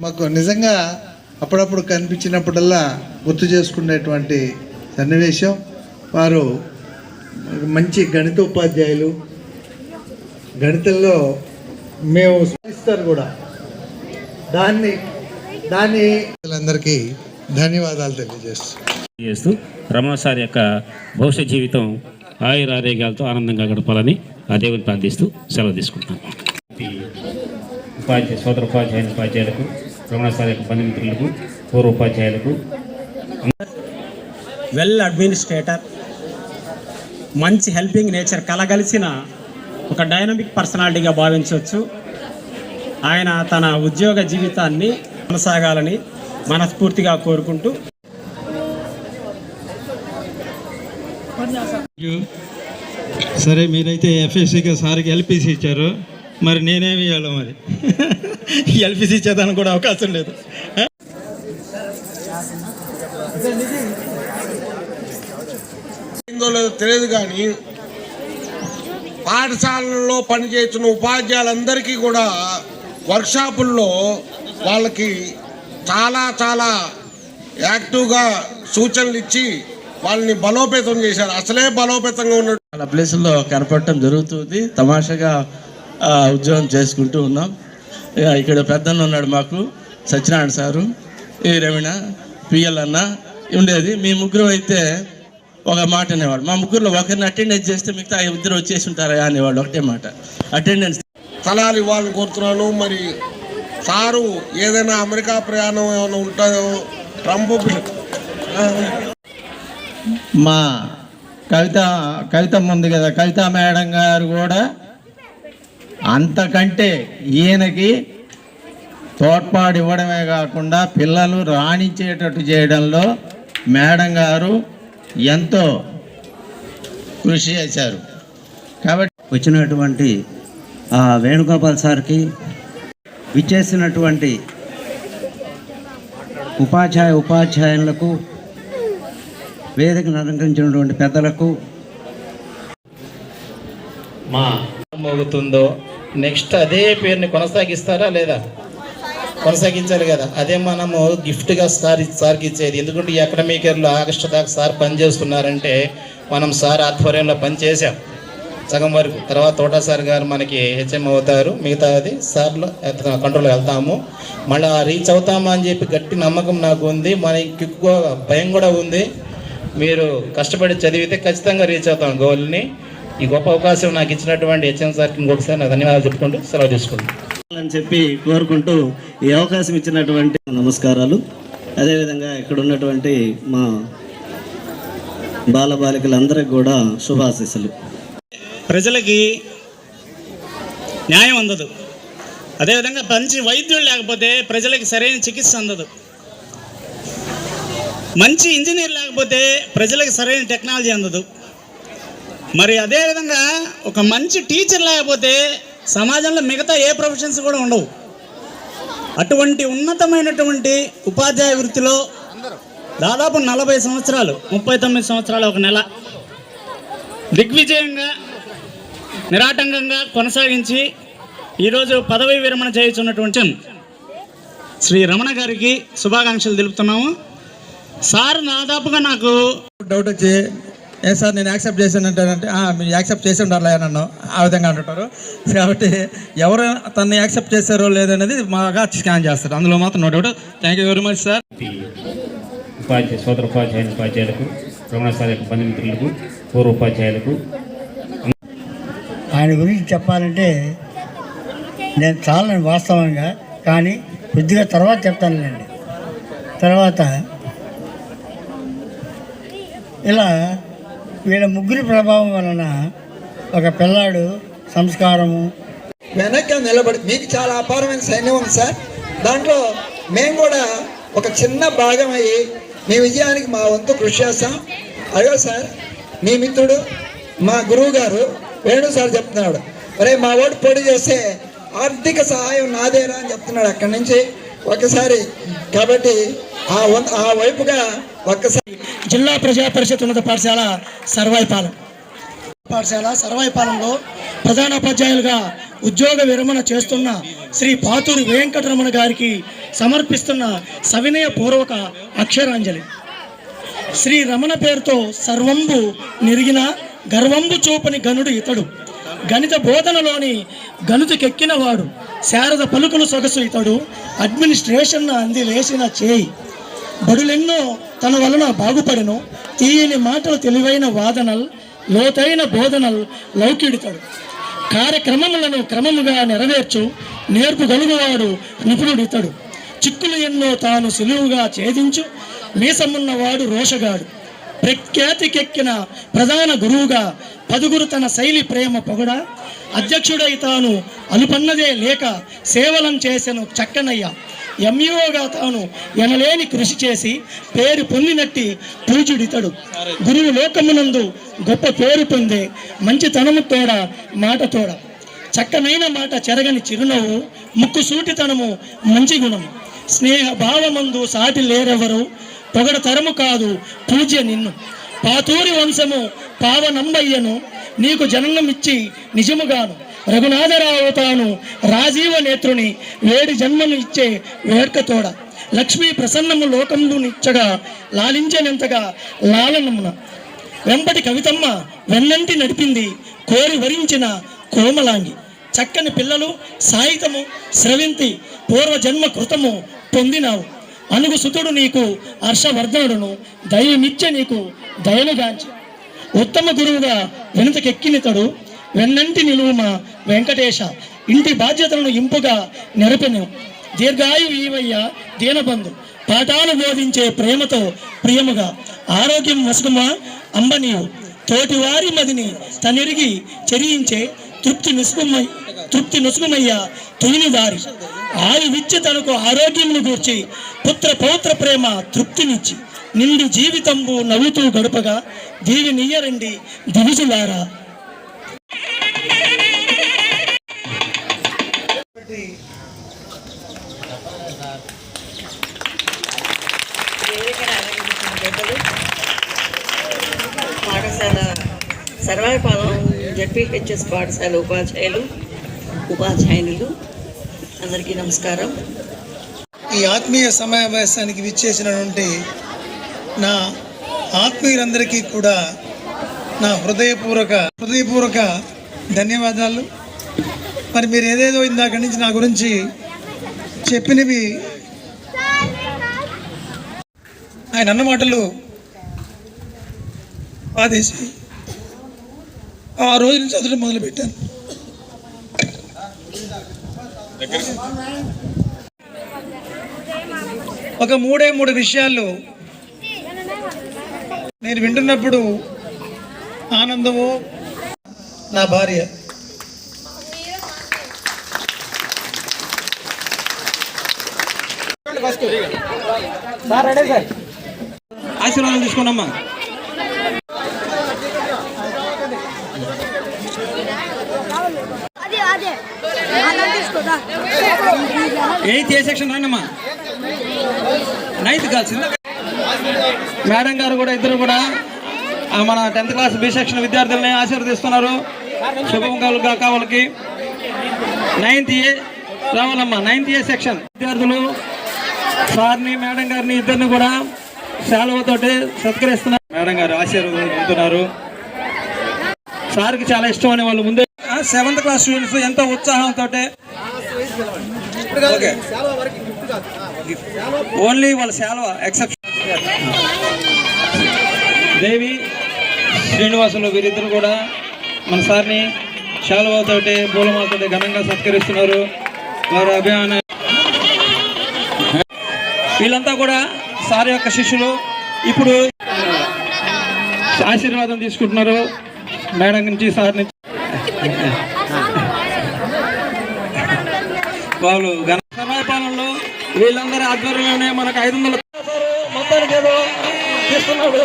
మాకు నిజంగా అప్పుడప్పుడు కనిపించినప్పుడల్లా గుర్తు చేసుకునేటువంటి సన్నివేశం. వారు మంచి గణిత ఉపాధ్యాయులు గణితంలో మేము ఇస్తారు కూడా. దాన్ని దాన్ని అందరికీ ధన్యవాదాలు తెలియజేస్తున్నాం. చేస్తూ రమణ సార్ యొక్క భవిష్యత్ జీవితం ఆయుర ఆరోగ్యాలతో ఆనందంగా గడపాలని ఆ దేవుని ప్రార్థిస్తూ సెలవు తీసుకుంటున్నాను ఉపాధ్యాయ సోదర ఉపాధ్యాయుల ఉపాధ్యాయులకు రమణ సార్ యొక్క బంధుమిత్రులకు పూర్వ ఉపాధ్యాయులకు. వెల్ అడ్మినిస్ట్రేటర్ మంచి హెల్పింగ్ నేచర్ కలగలిసిన ఒక డైనమిక్ పర్సనాలిటీగా భావించవచ్చు. ఆయన తన ఉద్యోగ జీవితాన్ని కొనసాగాలని మనస్ఫూర్తిగా కోరుకుంటూ. సరే మీరైతే ఎఫ్ఎస్సిగా సార్కి ఎల్పిసి ఇచ్చారు. మరి నేనేమి ఇవ్వాలి మరి? ఎల్పిసి ఇచ్చేదానికి కూడా అవకాశం లేదు. ఏందో లేదో తెలియదు కానీ పాఠశాలల్లో పనిచేస్తున్న ఉపాధ్యాయులందరికీ కూడా వర్క్షాపుల్లో వాళ్ళకి చాలా చాలా యాక్టివ్గా సూచనలు ఇచ్చి వాళ్ళని బలోపేతం చేశారు. అసలే బలోపేతంగా ఉన్న చాలా ప్లేసుల్లో కనపడటం జరుగుతుంది. తమాషాగా ఉద్యోగం చేసుకుంటూ ఉన్నాం. ఇక ఇక్కడ పెద్దన్న ఉన్నాడు మాకు సత్యనారాయణ సారు. ఈ రమణ పిఎల్ అన్న ఉండేది. మీ ముగ్గురు అయితే ఒక మాట అనేవాడు. మా ముగ్గురులో ఒకరిని అటెండెన్స్ చేస్తే మిగతా ఇద్దరు వచ్చేసి ఉంటారా అనేవాడు. ఒకటే మాట. అటెండెన్స్ స్థలాలు ఇవ్వాలని కోరుతున్నాను మరి సారు ఏదైనా అమెరికా ప్రయాణం ఏమైనా ఉంటుందో ట్రంప్ మా కవిత కవిత ఉంది కదా. కవిత మేడం గారు కూడా అంతకంటే ఈయనకి తోడ్పాటు ఇవ్వడమే కాకుండా పిల్లలు రాణించేటట్టు చేయడంలో మేడం గారు ఎంతో కృషి చేశారు. కాబట్టి వచ్చినటువంటి ఆ వేణుగోపాల్ సార్కి విచ్చేసినటువంటి ఉపాధ్యాయ ఉపాధ్యాయులకు వేదికను అలంకరించినటువంటి పెద్దలకు మా మోగుతుందో నెక్స్ట్ అదే పేరుని కొనసాగిస్తారా లేదా? కొనసాగించాలి కదా. అదే మనము గిఫ్ట్గా సార్ సార్కి ఇచ్చేది ఎందుకంటే ఈ అకాడమిక్ ఇయర్లో ఆగస్టు దాకా సార్ పనిచేస్తున్నారంటే మనం సార్ ఆధ్వర్యంలో పనిచేసాం సగం వరకు. తర్వాత తోటా సార్ గారు మనకి హెచ్ఎం అవుతారు. మిగతా అది సార్లో కంట్రోల్ వెళ్తాము. మళ్ళీ రీచ్ అవుతామా అని చెప్పి గట్టి నమ్మకం నాకు ఉంది. మనకి భయం కూడా ఉంది. మీరు కష్టపడి చదివితే ఖచ్చితంగా రీచ్ అవుతాం గోల్ని. ఈ గొప్ప అవకాశం నాకు ఇచ్చినటువంటి హెచ్ఎం సార్కి ఇంకొకసారి నా ధన్యవాదాలు చెప్పుకుంటూ సెలవు తీసుకుంటాను అని చెప్పి కోరుకుంటూ ఈ అవకాశం ఇచ్చినటువంటి నమస్కారాలు. అదేవిధంగా ఇక్కడ ఉన్నటువంటి మా బాలబాలికలందరికీ కూడా శుభాశీస్సులు. ప్రజలకి న్యాయం అందదు. అదేవిధంగా మంచి వైద్యులు లేకపోతే ప్రజలకి సరైన చికిత్స అందదు. మంచి ఇంజనీర్ లేకపోతే ప్రజలకు సరైన టెక్నాలజీ అందదు. మరి అదేవిధంగా ఒక మంచి టీచర్ లేకపోతే సమాజంలో మిగతా ఏ ప్రొఫెషన్స్ కూడా ఉండవు. అటువంటి ఉన్నతమైనటువంటి ఉపాధ్యాయ వృత్తిలో దాదాపు నలభై సంవత్సరాలు ముప్పై తొమ్మిది సంవత్సరాలు ఒక నెల దిగ్విజయంగా నిరాటంకంగా కొనసాగించి ఈరోజు పదవీ విరమణ చేయుచున్నటువంటి శ్రీ రమణ గారికి శుభాకాంక్షలు తెలుపుతున్నాము. సార్ దాదాపుగా నాకు డౌట్ వచ్చి ఏ సార్ నేను యాక్సెప్ట్ చేశాను అంటానంటే "ఆ, మీరు యాక్సెప్ట్ చేసి ఉండాలి నన్ను. ఆ విధంగా అంటుంటారు. కాబట్టి ఎవరు తను యాక్సెప్ట్ చేశారో లేదనేది బాగా స్కాన్ చేస్తారు. అందులో మాత్రం no doubt. Thank you very much sir ఉపాధ్యాయ సోదర ఉపాధ్యాయుల ఉపాధ్యాయులకు రమణ సార్ యొక్క బంధుమిత్రులకు పూర్వ ఉపాధ్యాయులకు. ఆయన గురించి చెప్పాలంటే నేను చాలా వాస్తవంగా కానీ కొద్దిగా తర్వాత చెప్తానులేండి. తర్వాత ఇలా వీళ్ళ ముగ్గురి ప్రభావం వలన ఒక పిల్లాడు సంస్కారము. వెనక నిలబడి మీకు చాలా అపారమైన సైన్యం ఉంది సార్. దాంట్లో మేము కూడా ఒక చిన్న భాగం అయ్యి మీ విజయానికి మా వంతు కృషి చేస్తాం. అయ్యో సార్ మీ మిత్రుడు మా గురువు గారు వేణు సార్ చెప్తున్నాడు. అరే మా వాడు పొడి చేస్తే ఆర్థిక సహాయం నాదేరా అని చెప్తున్నాడు అక్కడి నుంచి. ఒకసారి కాబట్టి ఆ ఆ వైపుగా ఒక్కసారి జిల్లా ప్రజా పరిషత్ ఉన్నత పాఠశాల సర్వాయిపాలెం. పాఠశాల సర్వాయిపాలెంలో ప్రధానోపాధ్యాయులుగా ఉద్యోగ విరమణ చేస్తున్న శ్రీ పాతూరి వెంకటరమణ గారికి సమర్పిస్తున్న సవినయ పూర్వక అక్షరాంజలి. శ్రీ రమణ పేరుతో సర్వంబు నిరిగిన గర్వంబు చూపని గనుడు ఇతడు. గణిత బోధనలోని గణితకెక్కిన వాడు శారద పలుకులు సొగసు ఇతడు అడ్మినిస్ట్రేషన్ అంది వేసిన చేయి. బడులెన్నో తన వలన బాగుపడను తీయని మాటలు తెలివైన వాదనల్ లోతైన బోధనల్ లౌకిడితడు. కార్యక్రమములను క్రమముగా నెరవేర్చు నేర్పు గలుగువాడు నిపుణుడితడు. చిక్కులు ఎన్నో తాను సులువుగా ఛేదించు మీసమున్నవాడు రోషగాడు. ప్రఖ్యాతికెక్కిన ప్రధాన గురువుగా పదుగురు తన శైలి ప్రేమ పొగడ అధ్యక్షుడై తాను అలుపన్నదే లేక సేవలం చేసెను చక్కనయ్య. ఎంఈఓగా తాను ఎనలేని కృషి చేసి పేరు పొందినట్టి పూజుడితడు. గురువు లోకమునందు గొప్ప పేరు పొందే మంచితనము తోడ మాట తోడ. చక్కనైన మాట చెరగని చిరునవ్వు ముక్కు సూటితనము మంచి గుణము స్నేహ భావమందు సాటి లేరెవరు? పొగడ తరము కాదు పూజ్య నిన్ను. పాతూరి వంశము పావనంబయ్యను నీకు జననమిచ్చి నిజముగాను. రఘునాథరావు తాను రాజీవ నేత్రుని వేడి జన్మను ఇచ్చే వేడుకతోడ లక్ష్మీ ప్రసన్నము లోకములు నిచ్చగా లాలించనంతగా లాలనమున. వెంపటి కవితమ్మ వెన్నంటి నడిపింది కోరి వరించిన కోమలాంగి. చక్కని పిల్లలు సాహితము స్రవింతి పూర్వజన్మ కృతము పొందినావు. అనుగు సుతుడు నీకు హర్షవర్ధనుడును దయమిచ్చ నీకు దయనుగాంచి. ఉత్తమ గురువుగా వెనుతకెక్కినితడు వెన్నంటి నిలువుమ వెంకటేశ ఇంటి బాధ్యతలను ఇంపుగా నెరపెను. దీర్ఘాయు ఈవయ్య దీనబంధు పాఠాలు బోధించే ప్రేమతో ప్రియముగా. ఆరోగ్యం వసుకుమా అంబనీయు తోటివారి మదిని తనిరిగి చెరియించే తృప్తి నిసుకుమై తృప్తి నుసుకుమయ్య తొలిని దారి ఆయువిచ్చి తనకు ఆరోగ్యమును గూర్చి పుత్ర పౌత్ర ప్రేమ తృప్తినిచ్చి నిండు జీవితంబు నవ్వుతూ గడపగా దీవి నియ్యరండి దివిజులారా. పాఠశాల సర్వాయపాలెం జడ్పీహెచ్ఎస్ పాఠశాల ఉపాధ్యాయులు ఉపాధ్యాయునులు అందరికీ నమస్కారం. ఈ ఆత్మీయ సమావేశానికి విచ్చేసినటువంటి నా ఆత్మీయులందరికీ కూడా నా హృదయపూర్వక హృదయపూర్వక ధన్యవాదాలు. మరి మీరు ఏదేదో ఇందాక నుంచి నా గురించి చెప్పినవి ఆయన అన్న మాటలు ఆ రోజు నుంచి చదవడం మొదలుపెట్టాను. ఒక మూడే మూడు విషయాలు నేను వింటున్నప్పుడు ఆనందము నా భార్య. ఆశీర్వాదం తీసుకోండమ్మా అదే అదే అలా తీసుకోదా ఎయిత్ ఏ సెక్షన్ రండమ్మా నైన్త్ కాల్సింది మేడం గారు కూడా ఇద్దరు కూడా మన టెన్త్ క్లాస్ బి సెక్షన్ విద్యార్థులని ఆశీర్వదిస్తున్నారు. శుభం కాక వాళ్ళకి. నైన్త్ ఏ రావాలమ్మా నైన్త్ ఏ సెక్షన్. విద్యార్థులు సార్ని మేడం గారిని ఇద్దరిని కూడా సెలవుతోటి సత్కరిస్తున్నారు. మేడం గారు ఆశీర్వాదం సార్కి చాలా ఇష్టం అని వాళ్ళు ముందే సెవెంత్ క్లాస్ స్టూడెంట్స్ ఎంతో ఉత్సాహంతో ఓకే. ఓన్లీ వాళ్ళ సెలవు ఎక్సెప్షన్ దేవి శ్రీనివాసులు వీరిద్దరు కూడా మన సార్ని శాలువతోటి పూలమాలతోటి ఘనంగా సత్కరిస్తున్నారు. వారి అభిమాన వీళ్ళంతా కూడా సార్ యొక్క శిష్యులు. ఇప్పుడు ఆశీర్వాదం తీసుకుంటున్నారు. మేడం నుంచి సార్ నుంచి. వాళ్ళు ఘన సమయపాలనలో వీళ్ళందరి ఆధ్వర్యంలోనే మనకు ఐదు వందల మొత్తానికి ఏదో తీస్తున్నాడు